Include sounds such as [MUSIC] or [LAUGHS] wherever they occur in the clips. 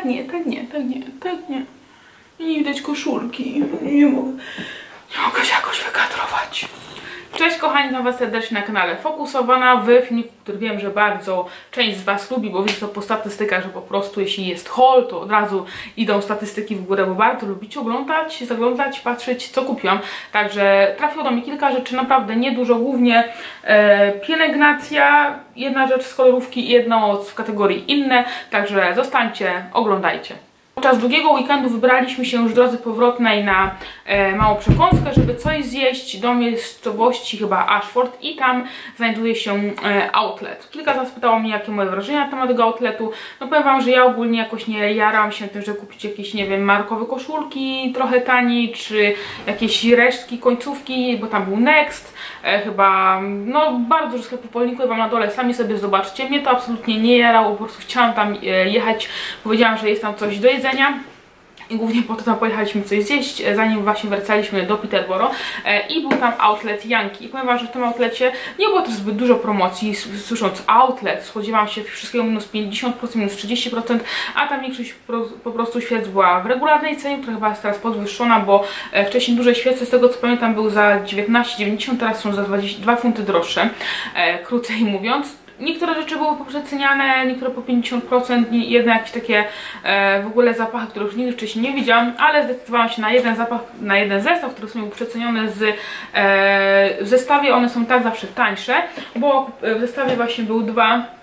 tak nie, tak nie, tak nie, tak nie. Nie widać koszulki. Nie mogę, nie mogę się jakoś wykadrować. Cześć kochani, na Was serdecznie na kanale Fokusowana w filmiku, który wiem, że bardzo część z Was lubi, bo widzę to po statystykach, że po prostu jeśli jest haul, to od razu idą statystyki w górę, bo bardzo lubicie oglądać, zaglądać, patrzeć co kupiłam. Także trafiło do mnie kilka rzeczy, naprawdę niedużo, głównie e, pielęgnacja, jedna rzecz z kolorówki i jedno w kategorii inne, także zostańcie, oglądajcie. Podczas drugiego weekendu wybraliśmy się już w drodze powrotnej na e, małą przekąskę, żeby coś zjeść do miejscowości chyba Ashford i tam znajduje się e, outlet. Kilka z Was pytało mnie, jakie moje wrażenia na temat tego outletu. No powiem Wam, że ja ogólnie jakoś nie jaram się tym, że kupić jakieś, nie wiem, markowe koszulki trochę taniej, czy jakieś resztki, końcówki, bo tam był Next, chyba, no bardzo dużo sklepów polnikuję Wam na dole, sami sobie zobaczcie. Mnie to absolutnie nie jarało, po prostu chciałam tam e, jechać, powiedziałam, że jest tam coś do jedzenia, i głównie po to tam pojechaliśmy coś zjeść, e, zanim właśnie wracaliśmy do Peterborough e, i był tam outlet Yankee. I że w tym outlecie nie było też zbyt dużo promocji. Słysząc outlet, spodziewałam się wszystkiego minus 50%, minus 30%, a tam większość po prostu świec była w regularnej cenie, która chyba jest teraz podwyższona, bo e, wcześniej duże świece, z tego co pamiętam, były za 19,90, teraz są za 22 funty droższe, krócej mówiąc. Niektóre rzeczy były poprzeceniane, niektóre po 50%, jedne jakieś takie e, w ogóle zapachy, których nigdy wcześniej nie widziałam, ale zdecydowałam się na jeden zapach, na jeden zestaw, który są przecenione z, e, w zestawie, one są tak zawsze tańsze, bo w zestawie właśnie były dwa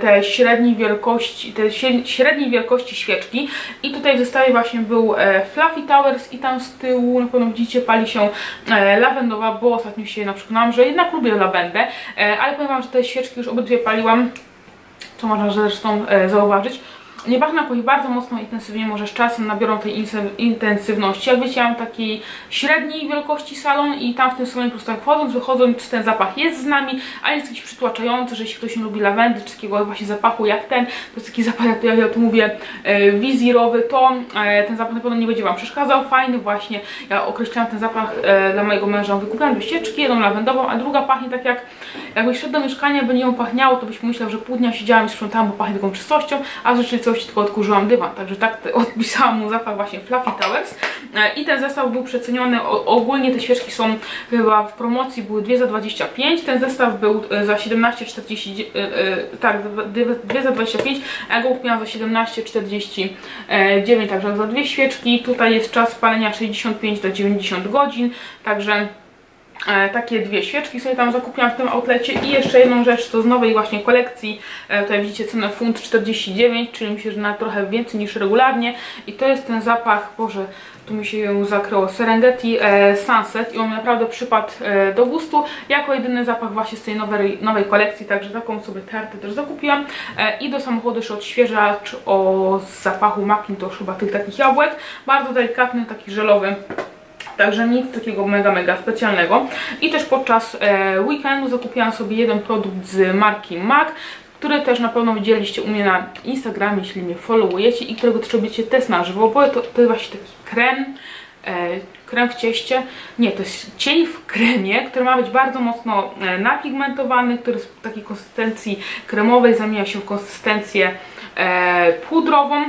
te średniej wielkości, te średniej wielkości świeczki. I tutaj w zestawie właśnie był e, Fluffy Towers i tam z tyłu na pewno widzicie pali się e, lawendowa, bo ostatnio się na przekonałam, że jednak lubię lawendę, ale powiem wam, że te świeczki już obydwie paliłam, co można zresztą zauważyć nie pachną jakoś bardzo mocno intensywnie, może z czasem nabiorą tej intensywności. Jak wiecie, ja mam takiej średniej wielkości salon i tam w tym salonie po prostu jak wchodząc, wychodząc, ten zapach jest z nami, a jest jakiś przytłaczający, że jeśli ktoś nie lubi lawendy, czy takiego właśnie zapachu jak ten, to jest taki zapach, jak ja tu mówię, e, wizirowy, to e, ten zapach na pewno nie będzie Wam przeszkadzał. Fajny właśnie, ja określałam ten zapach e, dla mojego męża, wykupiłam dwie ścieczki, jedną lawendową, a druga pachnie tak jak, jakbyś szedł do mieszkania, by nią pachniało, to byś myślał, że pół dnia siedziałam i sprzątałam, bo pachnie taką czystością, a rzeczywiście tylko odkurzyłam dywan, także tak odpisałam mu zapach właśnie Fluffy Towers e, i ten zestaw był przeceniony, ogólnie te świeczki są chyba w promocji, były 2 za 25, ten zestaw był e, za 17,40, e, tak, 2 za 25, a go kupiłam za 17,49, także za dwie świeczki, tutaj jest czas palenia 65 do 90 godzin, także takie dwie świeczki sobie tam zakupiłam w tym outlecie i jeszcze jedną rzecz, to z nowej właśnie kolekcji, e, tutaj widzicie cenę funt 49, czyli myślę, że na trochę więcej niż regularnie. I to jest ten zapach, Boże, tu mi się ją zakryło, Serengeti e, Sunset. I on naprawdę przypadł e, do gustu, jako jedyny zapach właśnie z tej nowej, nowej kolekcji, także taką sobie tartę też zakupiłam. E, i do samochodu jeszcze odświeżacz o zapachu Macintosh, chyba tych takich jabłek, bardzo delikatny, taki żelowy, Także nic takiego mega, mega specjalnego. I też podczas e, weekendu zakupiłam sobie jeden produkt z marki MAC, który też na pewno widzieliście u mnie na Instagramie, jeśli mnie followujecie i którego też test na żywo, bo to, to jest właśnie taki krem, e, krem w cieście, nie, to jest cień w kremie, który ma być bardzo mocno e, napigmentowany, który z takiej konsystencji kremowej zamienia się w konsystencję e, pudrową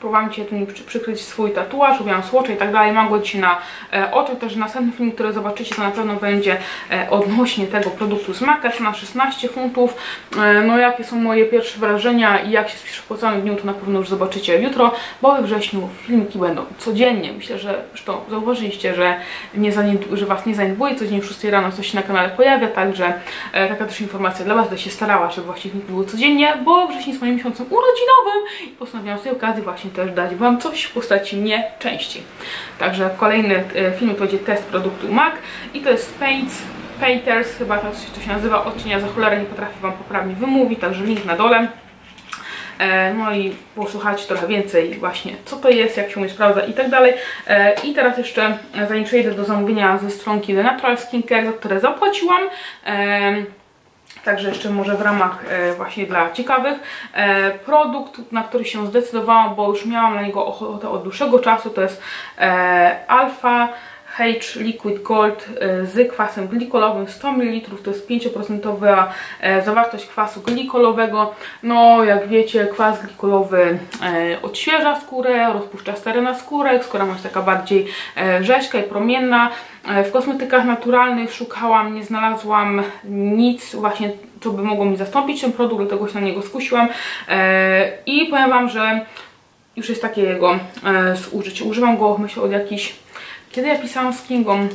próbowałam Ci tu przykryć swój tatuaż, robiłam słocze i tak dalej, mam go dzisiaj na e, oczach, też następny film, który zobaczycie, to na pewno będzie e, odnośnie tego produktu z na 16 funtów, e, no jakie są moje pierwsze wrażenia i jak się spiszę po całym dniu, to na pewno już zobaczycie jutro, bo we wrześniu filmiki będą codziennie, myślę, że zresztą zauważyliście, że, nie że Was nie zaniedbuje, codziennie w 6 rano coś się na kanale pojawia, także taka też informacja dla Was, będę się starała, żeby właśnie filmiki były codziennie, bo wrześniu jest moim miesiącem urodzinowym i postanowiłam sobie okazji właśnie właśnie też dać Wam coś w postaci mnie części. Także kolejny e, film to będzie test produktu MAC i to jest Paints Painters, chyba to, to się nazywa, odcienia za cholerę nie potrafię Wam poprawnie wymówić, także link na dole. E, no i posłuchać trochę więcej właśnie co to jest, jak się umie sprawdza i tak dalej. E, I teraz jeszcze zanim przejdę do zamówienia ze stronki The Natural Skincare, za które zapłaciłam, Także jeszcze może w ramach e, właśnie dla ciekawych. E, produkt, na który się zdecydowałam, bo już miałam na niego ochotę od dłuższego czasu, to jest e, Alpha H Liquid Gold e, z kwasem glikolowym 100 ml, to jest 5% e, zawartość kwasu glikolowego. No jak wiecie kwas glikolowy odświeża skórę, rozpuszcza stery na skórę, skóra ma taka bardziej rzeźka i promienna. W kosmetykach naturalnych szukałam, nie znalazłam nic właśnie co by mogło mi zastąpić ten produkt, dlatego się na niego skusiłam i powiem Wam, że już jest takie jego e, zużycie. Używam go myślę od jakichś, kiedy ja pisałam z Kingą,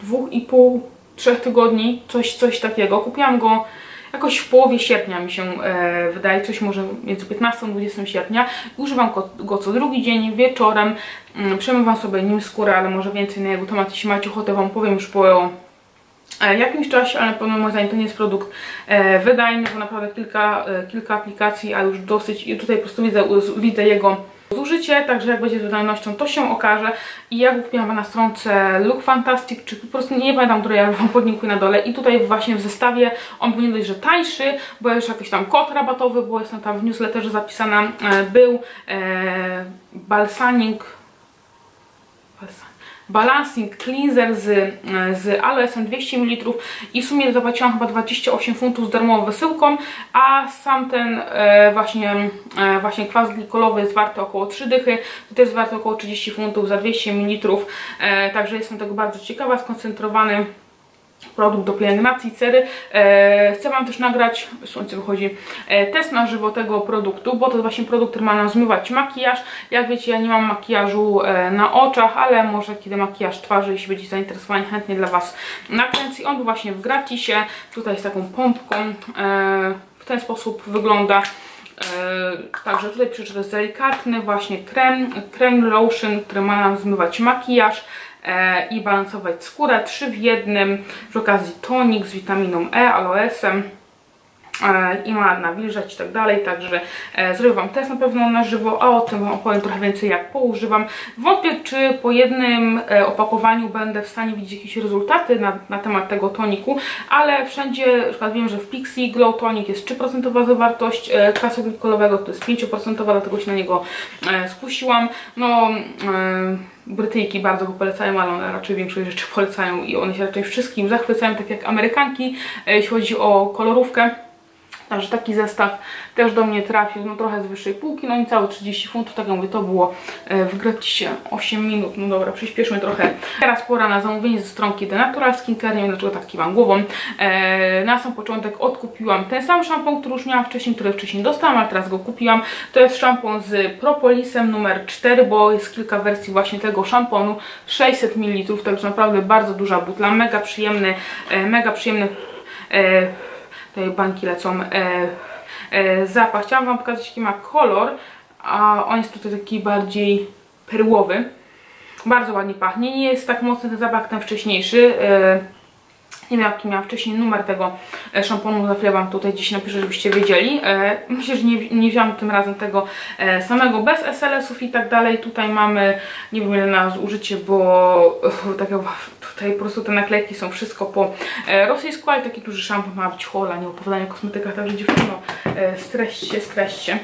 dwóch i pół, trzech tygodni, coś, coś takiego. Kupiłam go jakoś w połowie sierpnia mi się e, wydaje, coś może między 15 a 20 sierpnia. Używam go, co drugi dzień, wieczorem. Mm, przemywam sobie nim skórę, ale może więcej na jego temat, jeśli macie ochotę Wam powiem już po E, jakimś czasie, ale pewno moim zdaniem to nie jest produkt e, wydajny, bo naprawdę kilka, e, kilka aplikacji, a już dosyć i tutaj po prostu widzę, widzę jego zużycie, także jak będzie z wydajnością to się okaże. I ja kupiłam na stronce Look Fantastic, czy po prostu nie pamiętam, które ja Wam podlinkuję na dole. I tutaj właśnie w zestawie on nie dość, że tańszy, bo jeszcze jakiś tam kod rabatowy, bo jestem tam w newsletterze zapisana, e, był e, balsaning Balancing Cleanser z, z aloesem 200 ml i w sumie zapłaciłam chyba 28 funtów z darmową wysyłką, a sam ten e, właśnie, e, właśnie kwas glikolowy jest warty około 3 dychy, to też jest warty około 30 funtów za 200 ml, e, także jestem tego bardzo ciekawa, skoncentrowany produkt do pielęgnacji cery. E, chcę Wam też nagrać, słońce wychodzi, e, test na żywo tego produktu, bo to jest właśnie produkt, który ma nam zmywać makijaż. Jak wiecie, ja nie mam makijażu e, na oczach, ale może kiedy makijaż twarzy, jeśli będziecie zainteresowani, chętnie dla Was nakręcę. On był właśnie w gratisie, tutaj z taką pompką. E, w ten sposób wygląda. E, także tutaj przeczytam jest delikatny właśnie krem, krem lotion, który ma nam zmywać makijaż. E, i balansować skórę. Trzy w jednym, przy okazji tonik z witaminą E, aloesem e, i ma nawilżać i tak dalej, także e, zrobię Wam test na pewno na żywo, a o tym Wam opowiem trochę więcej jak poużywam. Wątpię, czy po jednym opakowaniu będę w stanie widzieć jakieś rezultaty na, na temat tego toniku, ale wszędzie, na przykład wiem, że w Pixie Glow Tonic jest 3% zawartość kwasu glikolowego, to jest 5%, dlatego się na niego skusiłam. No... E, Brytyjki bardzo go polecają, ale one raczej większość rzeczy polecają i one się raczej wszystkim zachwycają, tak jak Amerykanki, e, jeśli chodzi o kolorówkę. Także taki zestaw też do mnie trafił, no trochę z wyższej półki, no niecałe 30 funtów, tak jak mówię, to było e, w gratisie 8 minut, no dobra, przyspieszmy trochę. Teraz pora na zamówienie ze stronki The Natural Skincare, nie wiem dlaczego tak kiwam głową. E, na sam początek odkupiłam ten sam szampon, który już miałam wcześniej, który wcześniej dostałam, ale teraz go kupiłam. To jest szampon z propolisem numer 4, bo jest kilka wersji właśnie tego szamponu, 600 ml, także naprawdę bardzo duża butla, mega przyjemny, e, mega przyjemny e, tutaj bańki lecą, e, e, zapach. Chciałam Wam pokazać jaki ma kolor, a on jest tutaj taki bardziej perłowy. Bardzo ładnie pachnie, nie jest tak mocny ten zapach ten wcześniejszy. E, nie wiem jaki miałam wcześniej numer tego szamponu, za chwilę Wam tutaj gdzieś napiszę, żebyście wiedzieli. Myślę, że nie, nie wziąłam tym razem tego samego, bez SLS-ów i tak dalej. Tutaj mamy, nie wiem ile na zużycie, bo tak jak tutaj po prostu te naklejki są wszystko po rosyjsku, ale taki duży szampon ma być hola, nie opowiadanie o kosmetykach, także dziewczyno, streście, streście.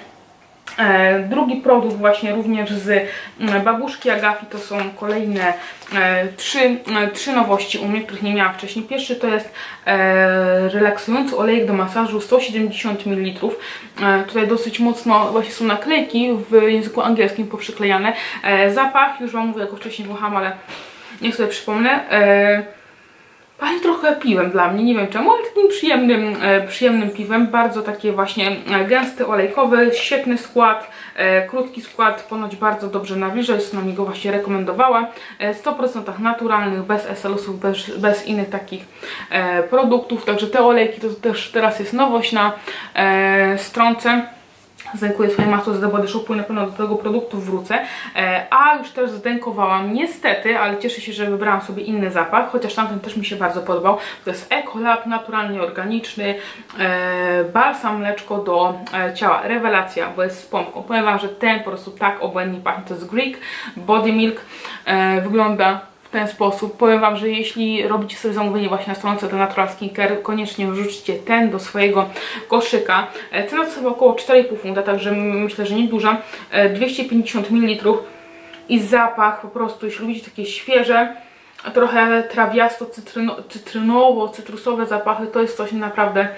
E, drugi produkt właśnie również z mm, babuszki Agafi to są kolejne e, trzy, e, trzy nowości u mnie, których nie miałam wcześniej. Pierwszy to jest relaksujący olejek do masażu 170 ml. Tutaj dosyć mocno właśnie są naklejki w języku angielskim poprzyklejane. Zapach, już Wam mówię, jak wcześniej wącham, ale niech sobie przypomnę ale trochę piwem dla mnie, nie wiem czemu, ale takim przyjemnym, e, przyjemnym piwem, bardzo takie właśnie e, gęsty, olejkowy, świetny skład, e, krótki skład, ponoć bardzo dobrze nawilża, jest nam go właśnie rekomendowała, 100% naturalnych, bez SLS-ów, bez, bez innych takich produktów, także te olejki to też teraz jest nowość na stronce zdękuję swoje masło z The Body i na pewno do tego produktu wrócę. E, a już też zdękowałam, niestety, ale cieszę się, że wybrałam sobie inny zapach, chociaż tamten też mi się bardzo podobał. To jest Ecolab, naturalnie organiczny, e, balsam mleczko do e, ciała. Rewelacja, bo jest z pompką. Powiem Wam, że ten po prostu tak obłędnie pachnie. To jest Greek Body Milk. Wygląda ten sposób. Powiem Wam, że jeśli robicie sobie zamówienie właśnie na stronce The Natural Skincare, koniecznie wrzućcie ten do swojego koszyka. Cena to sobie około 4,5 funta, także myślę, że nieduża. 250 ml i zapach po prostu, jeśli lubicie takie świeże, trochę trawiasto-cytrynowo-cytrusowe zapachy, to jest coś naprawdę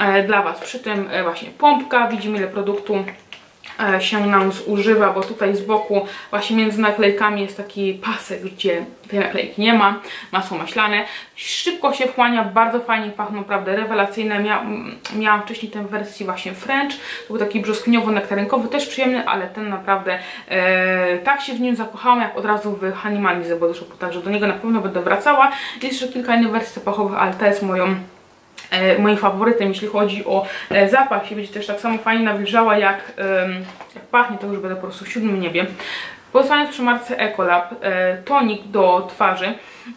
e, dla Was. Przy tym e, właśnie pompka, widzimy ile produktu E, się nam zużywa, bo tutaj z boku właśnie między naklejkami jest taki pasek, gdzie tej naklejki nie ma, masło maślane, szybko się wchłania, bardzo fajnie pachną, naprawdę rewelacyjne, Mia miałam wcześniej tę wersję właśnie French, to był taki brzoskwiniowo-nektarynkowy, też przyjemny, ale ten naprawdę e, tak się w nim zakochałam, jak od razu w Honey ze Body Shopu, także do niego na pewno będę wracała, jest jeszcze kilka innych wersji zapachowych, ale ta jest moją E, moim faworytem, jeśli chodzi o e, zapach. I będzie też tak samo fajnie nawilżała jak, jak pachnie, to już będę po prostu w siódmym niebie. Pozostając przy marce Ecolab, e, tonik do twarzy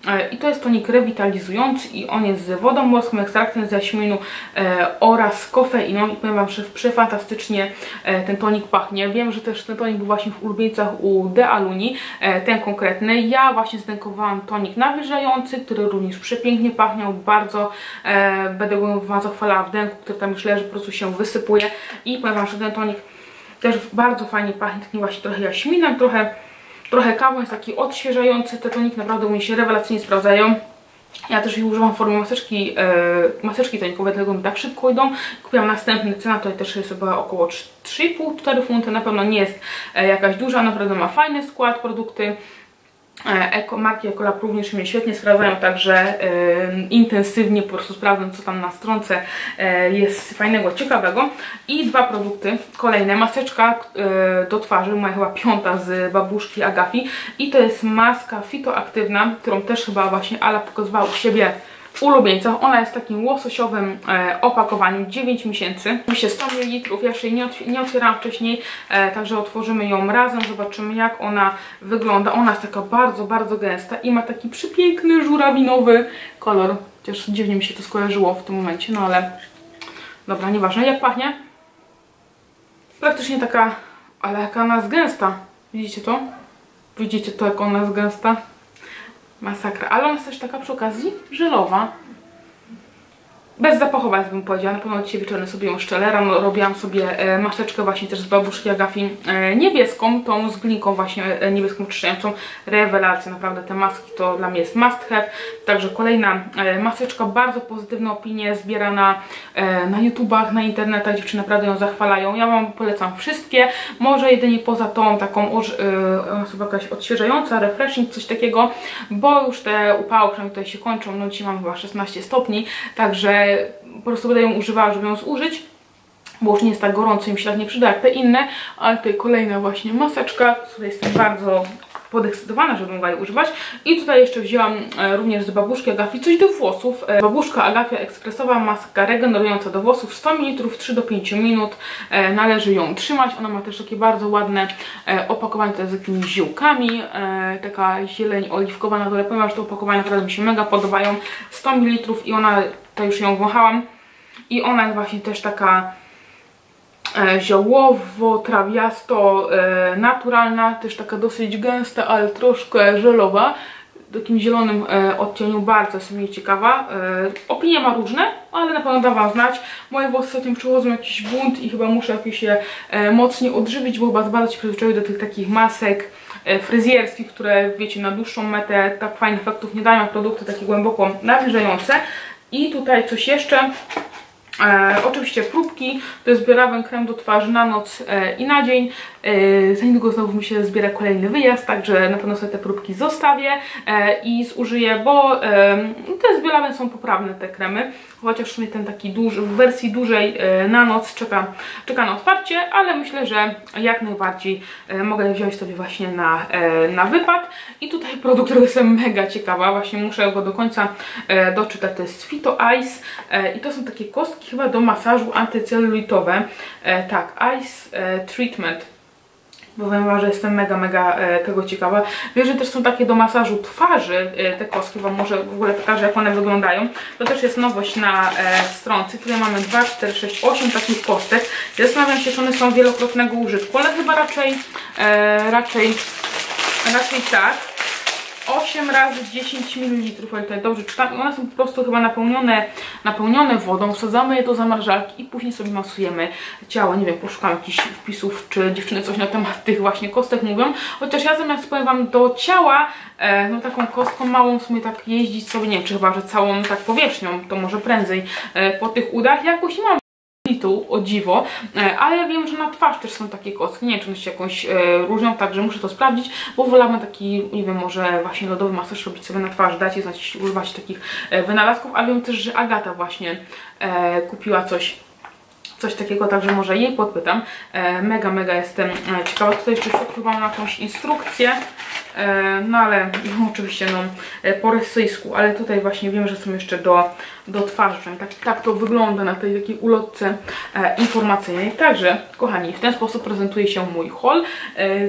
e, i to jest tonik rewitalizujący i on jest z wodą morską, ekstraktem z jaśminu e, oraz kofeiną i powiem Wam, że przefantastycznie ten tonik pachnie. Wiem, że też ten tonik był właśnie w ulubieńcach u Dealuni, ten konkretny. Ja właśnie zdenkowałam tonik nawilżający, który również przepięknie pachniał, bardzo będę Wam zachwalała w denku, który tam już leży, po prostu się wysypuje i powiem Wam, że ten tonik też bardzo fajnie pachnie, właśnie trochę jaśminem, trochę, trochę kawą, jest taki odświeżający. Te toniki naprawdę u mnie się rewelacyjnie sprawdzają. Ja też używam w formie maseczki, e, maseczki tonikowe, dlatego mi tak szybko idą. Kupiłam następny, cena tutaj też jest chyba około 3,5-4 funty, na pewno nie jest e, jakaś duża, naprawdę ma fajny skład produkty. E, Eko, marki Ecolab również mnie świetnie sprawdzają, także y, intensywnie po prostu sprawdzam, co tam na stronce y, jest fajnego, ciekawego. I dwa produkty, kolejne, maseczka y, do twarzy, moja chyba piąta z babuszki Agafi. I to jest maska fitoaktywna, którą też chyba właśnie Ala pokazywała u siebie ulubieńcach. Ona jest w takim łososiowym e, opakowaniu, 9 miesięcy. Oczywiście 100 ml, ja jeszcze jej nie, otw nie otwierałam wcześniej, e, także otworzymy ją razem, zobaczymy jak ona wygląda. Ona jest taka bardzo, bardzo gęsta i ma taki przepiękny, żurawinowy kolor. Chociaż dziwnie mi się to skojarzyło w tym momencie, no ale dobra, nieważne. Jak pachnie? Praktycznie taka, ale jaka ona jest gęsta. Widzicie to? Widzicie to, jak ona jest gęsta? Masakra. Ale ona jest też taka przy okazji żelowa. Bez zapachowa, bym powiedziała. Na pewno dzisiaj wieczorem sobie ją szczelę. Rano robiłam sobie e, maseczkę właśnie też z babuszki Agafi e, niebieską, tą z glinką właśnie e, niebieską czyszczającą. Rewelacja, naprawdę te maski to dla mnie jest must have. Także kolejna maseczka, bardzo pozytywne opinie zbierana e, na YouTubach, na internetach. Dziewczyny naprawdę ją zachwalają. Ja Wam polecam wszystkie. Może jedynie poza tą taką, ona jest jakaś odświeżająca, refreshing, coś takiego, bo już te upały przynajmniej tutaj się kończą. No dzisiaj mam chyba 16 stopni, także po prostu będę ją używała, żeby ją zużyć bo już nie jest tak gorąco i mi się tak nie przyda jak te inne, ale tutaj kolejna właśnie maseczka, której jestem bardzo podekscytowana, żeby mogła jej używać. I tutaj jeszcze wzięłam e, również z babuszki Agafi coś do włosów. E, babuszka Agafia ekspresowa maska regenerująca do włosów 100 ml, 3 do 5 minut. E, należy ją trzymać. Ona ma też takie bardzo ładne opakowanie tutaj z jakimiś ziółkami. Taka zieleń oliwkowa na dole. Powiem, że te opakowania naprawdę mi się mega podobają. 100 ml i ona, to już ją wąchałam. I ona jest właśnie też taka E, ziołowo, trawiasto, e, naturalna, też taka dosyć gęsta, ale troszkę żelowa, w takim zielonym e, odcieniu, bardzo jestem jej ciekawa. Opinie ma różne, ale na pewno da Wam znać. Moje włosy tym przychodzą jakiś bunt i chyba muszę jakoś się mocniej odżywić, bo chyba bardzo się przyzwyczaiły do tych takich masek fryzjerskich, które wiecie na dłuższą metę tak fajnych efektów nie dają, produkty takie głęboko nawilżające. I tutaj coś jeszcze, E, oczywiście próbki, to jest Biorawen krem do twarzy na noc e, i na dzień. E, za niedługo znowu mi się zbiera kolejny wyjazd, także na pewno sobie te próbki zostawię e, i zużyję, bo e, te z są poprawne te kremy, chociaż w sumie ten taki duży, w wersji dużej e, na noc czeka, czeka na otwarcie, ale myślę, że jak najbardziej e, mogę wziąć sobie właśnie na, e, na wypad. I tutaj produkt, który jestem mega ciekawa, właśnie muszę go do końca e, doczytać, to jest Fito Ice e, i to są takie kostki chyba do masażu antycelulitowe. E, tak, Ice e, Treatment. Bo wiem, że jestem mega, mega e, tego ciekawa. Wiem, że też są takie do masażu twarzy, e, te kostki, Wam może w ogóle pokażę, jak one wyglądają. To też jest nowość na e, stronce. Tutaj mamy 2, 4, 6, 8 takich kostek. Zastanawiam się, czy one są wielokrotnego użytku, ale chyba raczej, e, raczej, raczej tak. 8 razy 10 ml, ale tutaj dobrze czytam. One są po prostu chyba napełnione, napełnione wodą. Wsadzamy je do zamrażarki i później sobie masujemy ciało. Nie wiem, poszukam jakichś wpisów, czy dziewczyny coś na temat tych właśnie kostek mówią. Chociaż ja zamiast powiem Wam do ciała, e, no taką kostką małą w sumie tak jeździć sobie, nie wiem, czy chyba, że całą tak powierzchnią, to może prędzej e, po tych udach. Jakoś mam tu o dziwo, e, ale wiem, że na twarz też są takie kostki, nie wiem czy one się jakąś e, różnią, także muszę to sprawdzić, bo wolałabym taki, nie wiem, może właśnie lodowy masaż robić sobie na twarz, dać znać, używać takich e, wynalazków, a wiem też, że Agata właśnie e, kupiła coś coś takiego, także może jej podpytam. E, mega, mega jestem e, ciekawa. Tutaj jeszcze mam jakąś instrukcję, e, no ale no, [LAUGHS] oczywiście no, po rosyjsku, ale tutaj właśnie wiem, że są jeszcze do, do twarzy, tak, tak to wygląda na tej takiej ulotce informacyjnej. Także, kochani, w ten sposób prezentuje się mój haul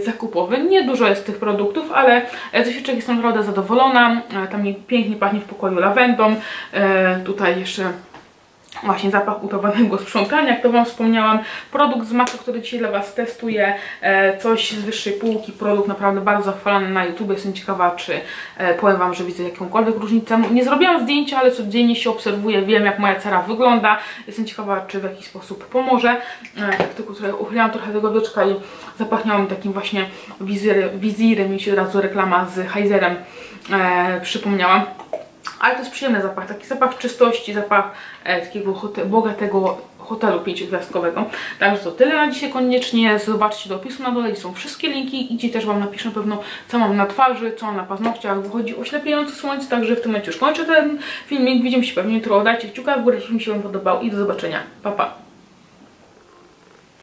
zakupowy. Niedużo jest tych produktów, ale ze świeczek jestem naprawdę zadowolona. Tam mi pięknie pachnie w pokoju lawendą. Tutaj jeszcze właśnie zapach udawanego sprzątania, jak to Wam wspomniałam, produkt z Maco, który dzisiaj dla Was testuję, e, coś z wyższej półki, produkt naprawdę bardzo zachwalany na YouTube, jestem ciekawa, czy e, powiem Wam, że widzę jakąkolwiek różnicę. Nie zrobiłam zdjęcia, ale codziennie się obserwuję, wiem jak moja cera wygląda, jestem ciekawa, czy w jakiś sposób pomoże. E, tak tylko tutaj uchyliłam trochę tego wieczka i zapachniałam takim właśnie wizirem, wizirem mi się od razu reklama z Heizerem e, przypomniała. Ale to jest przyjemny zapach, taki zapach czystości, zapach e, takiego hotel, bogatego hotelu pięciogwiazdkowego. Także to tyle na dzisiaj koniecznie. Zobaczcie do opisu na dole, są wszystkie linki i gdzie też Wam napiszę na pewno, co mam na twarzy, co mam na paznokciach. Wychodzi oślepiające słońce, także w tym momencie już kończę ten filmik. Widzimy się pewnie jutro. Dajcie kciuka w górę, jeśli mi się Wam podobał i do zobaczenia. Pa, pa!